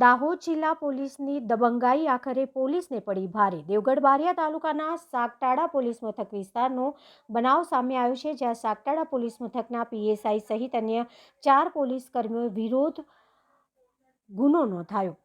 દાહોદ જિલ્લા પોલીસની દબંગાઈ આખરે પોલીસને પડી ભારે. દેવગઢ બારિયા તાલુકાના સાગટાડા પોલીસ મથક વિસ્તારનો બનાવ સામે આવ્યો છે, જ્યાં સાગટાડા પોલીસ મથકના પીએસઆઈ સહિત અન્ય ચાર પોલીસ કર્મીઓએ વિરોધ ગુનો નોંધાયો.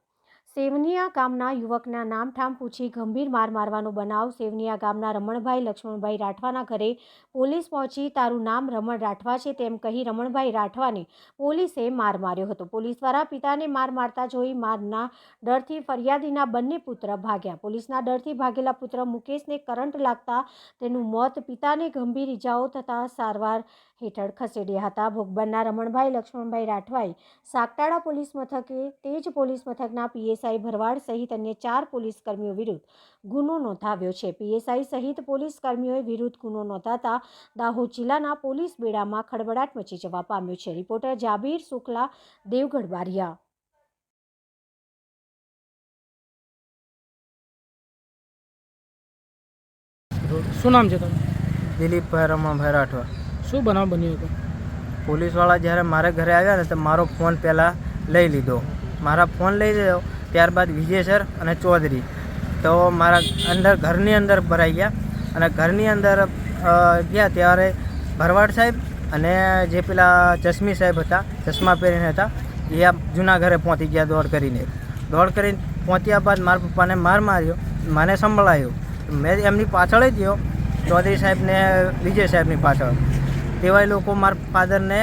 સેવનિયા ગામના યુવકના નામઠામ પૂછી ગંભીર માર મારવાનો બનાવ. સેવનિયા ગામના રમણભાઈ લક્ષ્મણભાઈ રાઠવાના ઘરે પોલીસ પહોંચી. તારું નામ રમણ રાઠવા છે, તેમ કહી રમણભાઈ રાઠવાને પોલીસે માર માર્યો હતો. પોલીસ દ્વારા પિતાને માર મારતા જોઈ મારના ડરથી ફરિયાદીના બંને પુત્ર ભાગ્યા. પોલીસના ડરથી ભાગેલા પુત્ર મુકેશને કરંટ લાગતા તેનું મોત. પિતાને ગંભીર ઇજાઓ થતાં સારવાર હેઠળ ખસેડ્યા હતા. ભોગ બનનાર રમણભાઈ લક્ષ્મણભાઈ રાઠવાઈ સાગટાડા પોલીસ મથકે તેજ પોલીસ મથકના પીએસઆઈ ભરવાડ સહિત અન્ય ચાર પોલીસ કર્મીઓ વિરુદ્ધ ગુનો નોંધાવ્યો છે. પીએસઆઈ સહિત પોલીસ કર્મીઓએ વિરુદ્ધ ગુનો નોંધાતા દાહોદ જિલ્લાના પોલીસ બેડામાં ખળબડાટ મચી જવા પામ્યો છે. રિપોર્ટર જાબીર શુક્લા દેવગઢ બારિયા. શું નામ છે તમે દિલીપભાઈ રમણભાઈ રાઠવા. શું બનાવ બન્યો હતો? પોલીસવાળા જ્યારે મારા ઘરે આવ્યા ને તો મારો ફોન પહેલાં લઈ લીધો. મારા ફોન લઈ લીધો ત્યારબાદ વિજય સર અને ચૌધરી. તો મારા અંદર ઘરની અંદર ભરાઈ ગયા અને ઘરની અંદર ગયા ત્યારે ભરવાડ સાહેબ અને જે પેલા ચશ્મી સાહેબ હતા, ચશ્મા પહેરીને હતા, એ આ જૂના ઘરે પહોંચી ગયા દોડ કરીને. દોડ કરીને પહોંચ્યા બાદ મારા પપ્પાને માર માર્યો, મને સંભળાયો. મેં એમની પાછળ જ ગયો, ચૌધરી સાહેબને વિજય સાહેબની પાછળ. તેવાય લોકો મારા ફાધરને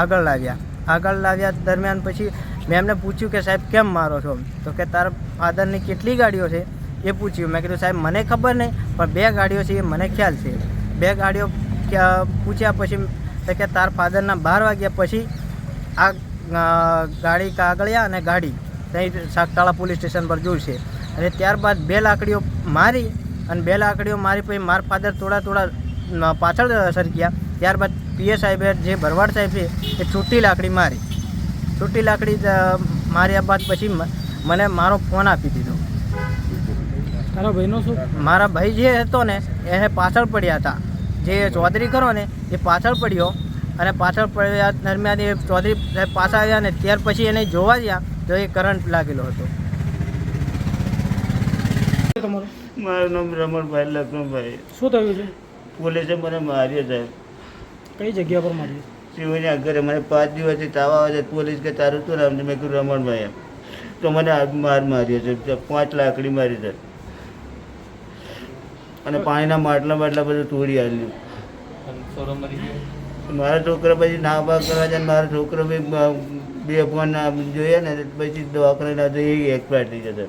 આગળ લાવ્યા. આગળ લાવ્યા દરમિયાન પછી મેં એમને પૂછ્યું કે, સાહેબ, કેમ મારો છો? તો કે, તારા ફાધરની કેટલી ગાડીઓ છે? એ પૂછ્યું. મેં કીધું, સાહેબ, મને ખબર નહીં, પણ બે ગાડીઓ છે એ મને ખ્યાલ છે. બે ગાડીઓ પૂછ્યા પછી કે, તાર ફાધરના બાર વાગ્યા પછી આ ગાડી કાગળિયા અને ગાડી ત્યાં સાગતાળા પોલીસ સ્ટેશન પર જોઈશે અને ત્યારબાદ બે લાકડીઓ મારી અને બે લાકડીઓ મારી પછી મારા ફાધર થોડા થોડા પાછળ સરક્યા. ત્યારબાદ પીએ સાહેબે જે ભરવાડ સાહેબ છે એ છૂટી લાકડી મારી. છૂટી લાકડી માર્યા બાદ પછી મને મારો ફોન આપી દીધો. તારા ભાઈનો શું? મારા ભાઈ જે હતો ને એને પાછળ પડ્યા હતા. જે ચૌધરી કરો ને એ પાછળ પડ્યો અને પાછળ પડ્યા દરમિયાન એ ચૌધરી સાહેબ પાછા આવ્યા ને ત્યાર પછી એને જોવા ગયા તો એ કરંટ લાગેલો હતો. તમારું? મારું નામ રમણભાઈ લખનભાઈ શું થયું છે? પોલીસે મને માર્યો સાહેબ. કઈ જગ્યા પર મારી શિવની આગળ મને પાંચ દિવસથી તાવ આવે છે પોલીસ કે તારું તું નામ મેં કીધું રમણભાઈ. એમ. તો મને માર માર્યો છે પાંચ લાકડી મારી છે. અને પાણીના માટલા માટલા બધું તોડી આવ્યું મારા છોકરા પછી ના બા કરવા જાય મારા છોકરો બી બે ફોન જોઈએ ને પછી દવાખાને ના જોઈએ એક્સપાયર થઈ જશે.